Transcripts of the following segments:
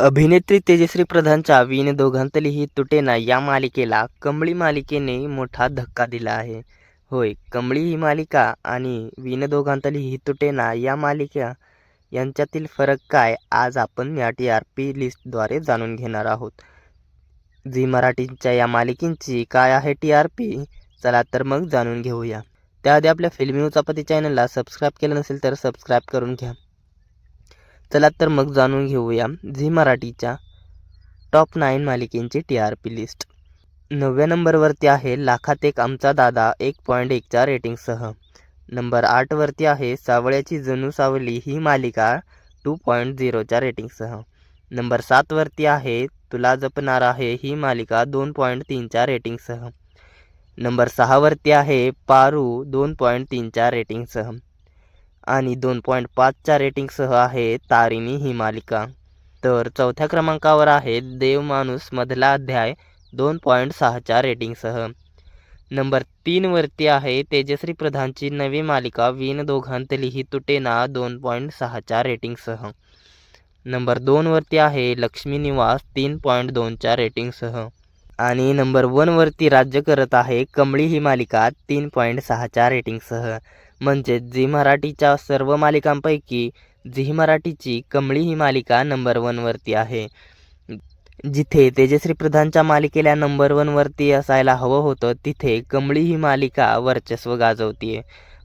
अभिनेत्री तेजश्री प्रधानच्या विण दोघांतली ही तुटेना या मालिकेला कमळी मालिकेने मोठा धक्का दिला आहे. होय, कमळी ही मालिका आणि विण दोघांतली ही तुटेना या मालिका यांच्यातील फरक काय आज आपण या टी आर पी लिस्टद्वारे जाणून घेणार आहोत. झी मराठींच्या या मालिकेंची काय आहे टी आर पी चला तर मग जाणून घेऊया. त्याआधी आपल्या फिल्मी उचापती चॅनलला सबस्क्राईब केलं नसेल तर सबस्क्राईब करून घ्या. चला तर मग जाणून घेऊया झी मराठीच्या टॉप नाईन मालिकेंची टी आर पी लिस्ट. नवव्या नंबरवरती आहे लाखात एक आमचा दादा एक पॉईंट एकच्या रेटिंगसह. नंबर आठवरती आहे सावळ्याची जणू सावली ही मालिका टू पॉईंट झिरोच्या रेटिंगसह. नंबर सातवरती आहे तुला जपणार आहे ही मालिका दोन पॉईंट तीनच्या रेटिंगसह. नंबर सहावरती आहे पारू दोन पॉईंट तीनच्या रेटिंगसह आणि दोन पॉईंट पाचच्या रेटिंगसह आहे तारिणी ही मालिका. तर चौथ्या क्रमांकावर आहे देवमाणूस मधला अध्याय दोन पॉईंट सहाच्या रेटिंगसह. नंबर तीनवरती आहे तेजश्री प्रधानची नवी मालिका विण दोघांतली ही तुटेना दोन पॉईंट सहाच्या रेटिंगसह. नंबर दोनवरती आहे लक्ष्मी निवास तीन पॉईंट दोनच्या रेटिंगसह. आणि नंबर वनवरती राज्य करत आहे कमळी ही मालिका तीन पॉईंट सहाच्या रेटिंगसह. म्हणजेच झी मराठीच्या सर्व मालिकांपैकी झी मराठीची कमळी ही मालिका नंबर वनवरती आहे. जिथे तेजश्री प्रधानच्या मालिकेला नंबर वनवरती असायला हवं होतं तिथे कमळी ही मालिका वर्चस्व गाजवतेय.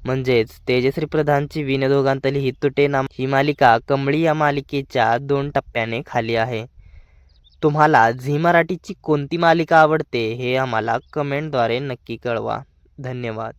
म्हणजेच तेजश्री प्रधानची विण ही ही तुटेना ही मालिका कमळी या मालिकेच्या दोन टप्प्याने खाली आहे. तुम्हाला झी मराठीची कोणती मालिका आवडते हे आम्हाला कमेंटद्वारे नक्की कळवा. धन्यवाद.